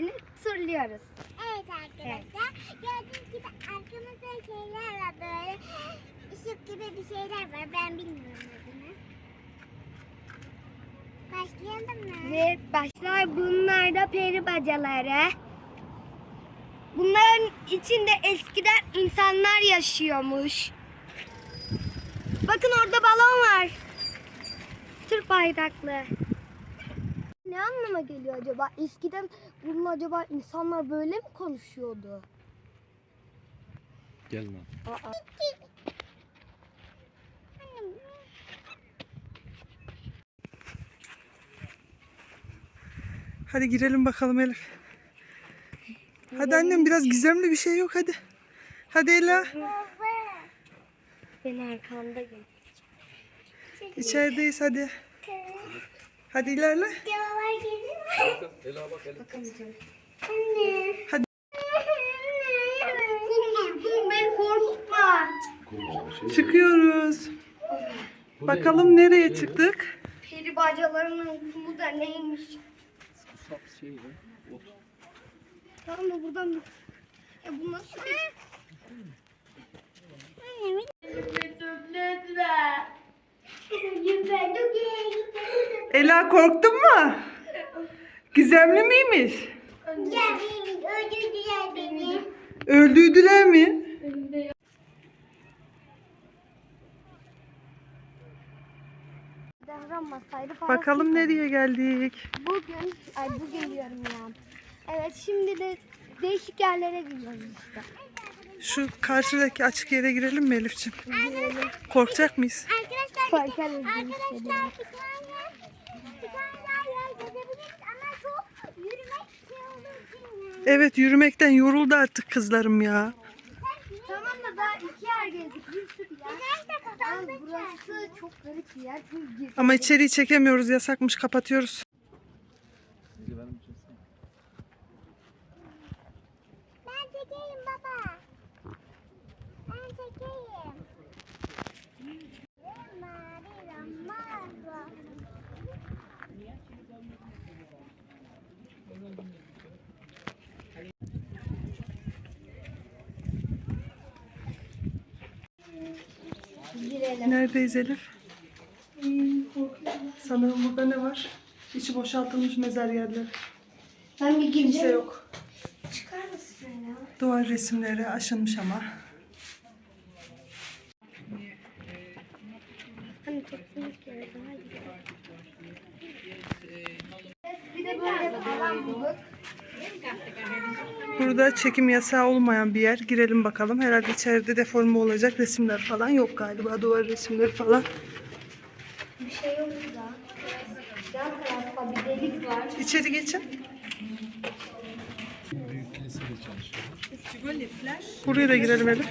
şeylerini turluyoruz. Evet arkadaşlar. Evet. Gördüğünüz gibi arkamızda şeyler var böyle. Işık gibi bir şeyler var. Ben bilmiyorum adını. Başlayalım mı? Evet başlar. Bunlar da peri bacaları. Bunların içinde eskiden insanlar yaşıyormuş. Bakın orada balon var. Türk bayraklı. Ne anlama geliyor acaba? Eskiden bunun acaba insanlar böyle mi konuşuyordu? Gel lan. Aa. Hadi girelim bakalım Elif. Hadi annem biraz gizemli bir şey yok hadi. Hadi Ela. Ben arkamda gel. İçerideyiz hadi. Hadi ilerle. Cevaplar gelir mi? Ela bak Ela. Anne. Hadi. Kum dur kum beni korkutma. Çıkıyoruz. Bakalım nereye çıktık? Peri bacalarının kumu da neymiş? Sap şey ya. Ot. Tamam da buradan bir... Ya bu nasıl bir... Ela korktun mu? Gizemli miymiş? Öldürdüler beni. Öldürdüler mi? Bakalım nereye geldik. Bugün, ay bugün diyorum ya. Evet şimdi de değişik yerlere gidiyoruz işte. Şu karşıdaki açık yere girelim mi Elif'ciğim? Korkacak mıyız? Arkadaşlar bir, etmez arkadaşlar Evet yürümekten yoruldu artık kızlarım ya. Tamam da daha iki yer gezdik. Bir sürü yer. Ya? burası çok garip bir yer. Ama içeriği çekemiyoruz yasakmış kapatıyoruz. Benim için sen. Ben çekeyim baba. Ben çekeyim. Mavi ramazan. Girelim. Neredeyiz Elif? Sanırım burada ne var? İçi boşaltılmış mezar yerleri. Ben bir Kimse gireceğim. yok. Çıkar mısın ya? Duvar resimleri aşınmış ama. Hani daha. Bir de böyle bir alan bulduk. Burada çekim yasağı olmayan bir yer. Girelim bakalım. Herhalde içeride deforme olacak resimler falan yok galiba. Duvar resimleri falan. Bir şey yok da. Yan tarafta bir delik var. İçeri geçin. Büyük kilisede çalışıyor. Buraya da girelim Elif.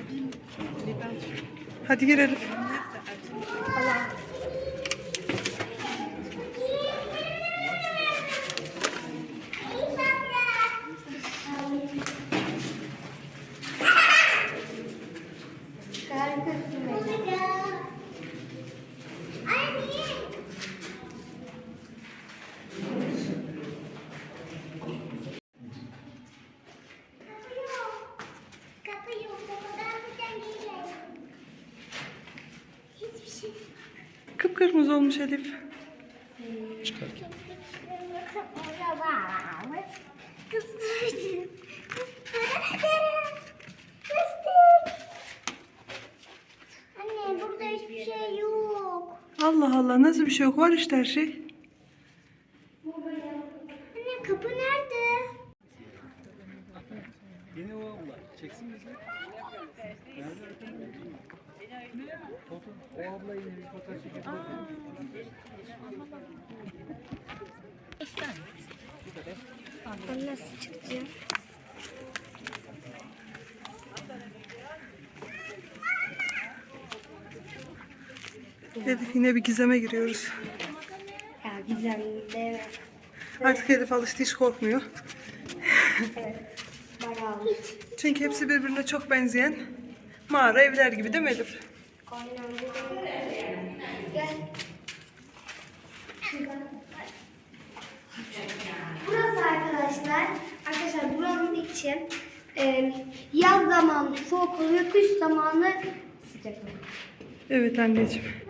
Hadi girelim. Harikasın benim. Anne. Kapı yok. Kapı yok. Kapıdan buradan girelim. Hiçbir şey. Kıpkırmızı olmuş Elif. Çıkarken. Anne burada hiçbir şey yok. Allah Allah nasıl bir şey yok. Var işte her şey. Anne kapı nerede? Yeni o abla. Çeksin bizi. Foto. O abla yine bir fotoğraf çekebilir Ben nasıl çıkacağım? Elif yine bir gizeme giriyoruz. Ya gizemli evet. Artık Elif alıştı hiç korkmuyor. Bayağı. Çünkü hepsi birbirine çok benzeyen mağara evler gibi değil mi Elif? Gel. Burası arkadaşlar. Arkadaşlar buranın için e, yaz zamanı soğuk oluyor, kış zamanı sıcak oluyor. Evet anneciğim.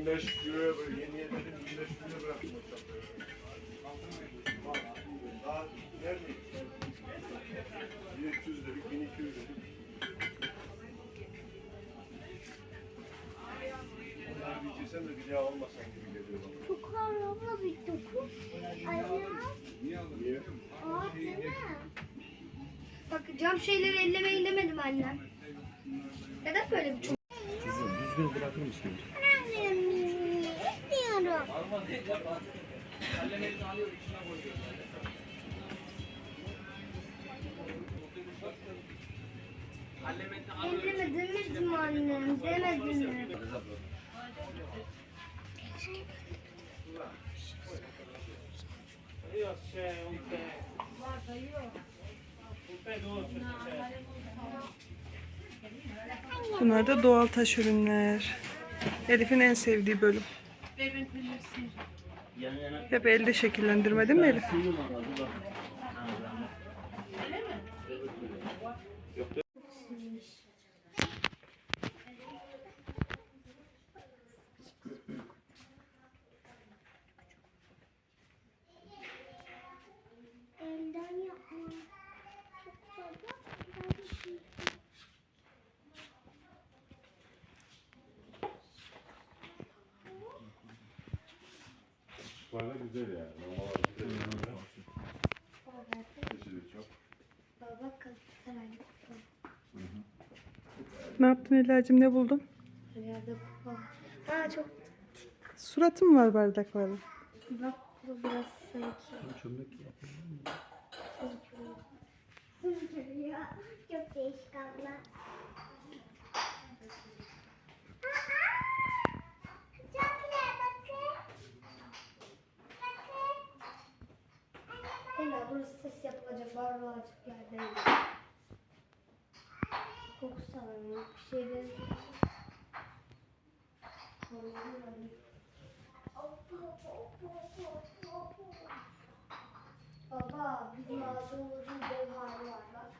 25 euro böyle yeni dedim 25 euro bıraktım o çantayı. Daha neredeyiz? 1300 dedik 1200 dedik. Onları diyeceksen de bir daha almasan gibi geliyor bana. Çok araba bir dokuz. Ayağım. Niye? Mi? Bak cam şeyleri ellemeyin demedim annem. Neden böyle bir çok? Kızım düzgün bırakır mısın? Demedim mi annem? Bunlar da doğal taş ürünler. Elif'in en sevdiği bölüm. Hep elde şekillendirme değil mi Elif? Bana güzel yani. Normal güzel. Çeşidi çok. Baba Galatasaray. Ne yaptın Ela'cığım ne buldun? Yerde kupa. Ha çok Suratım var bardaklarda. bak bu biraz sanki. Ya, Çok değişik abla güzel bakın. Bakın. Ela burası ses yapılacak var var açık yerde. Kokusu alalım. Bir şeyler. Baba bizim ağzımızın dev hali var bak.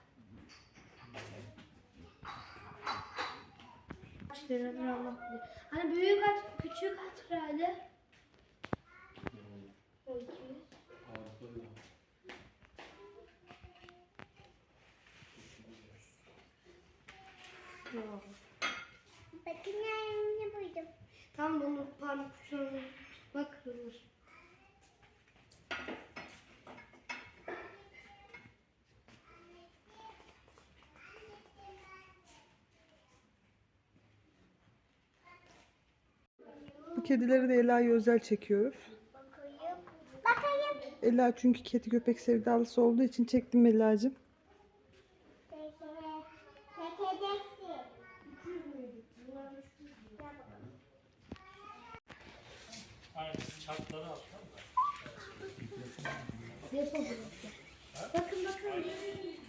Kaç liradır Allah bilir. Hani büyük kaç, küçük kaç liraydı? 1200. Yok. Bakın ne buydum. Tam bunu parmak uçlarına bak kırılır. Bu kedileri de Ela'ya özel çekiyoruz. Bakayım. Bakayım. Ela çünkü kedi köpek sevdalısı olduğu için çektim Ela'cığım. Depo burası. Bakın bakın.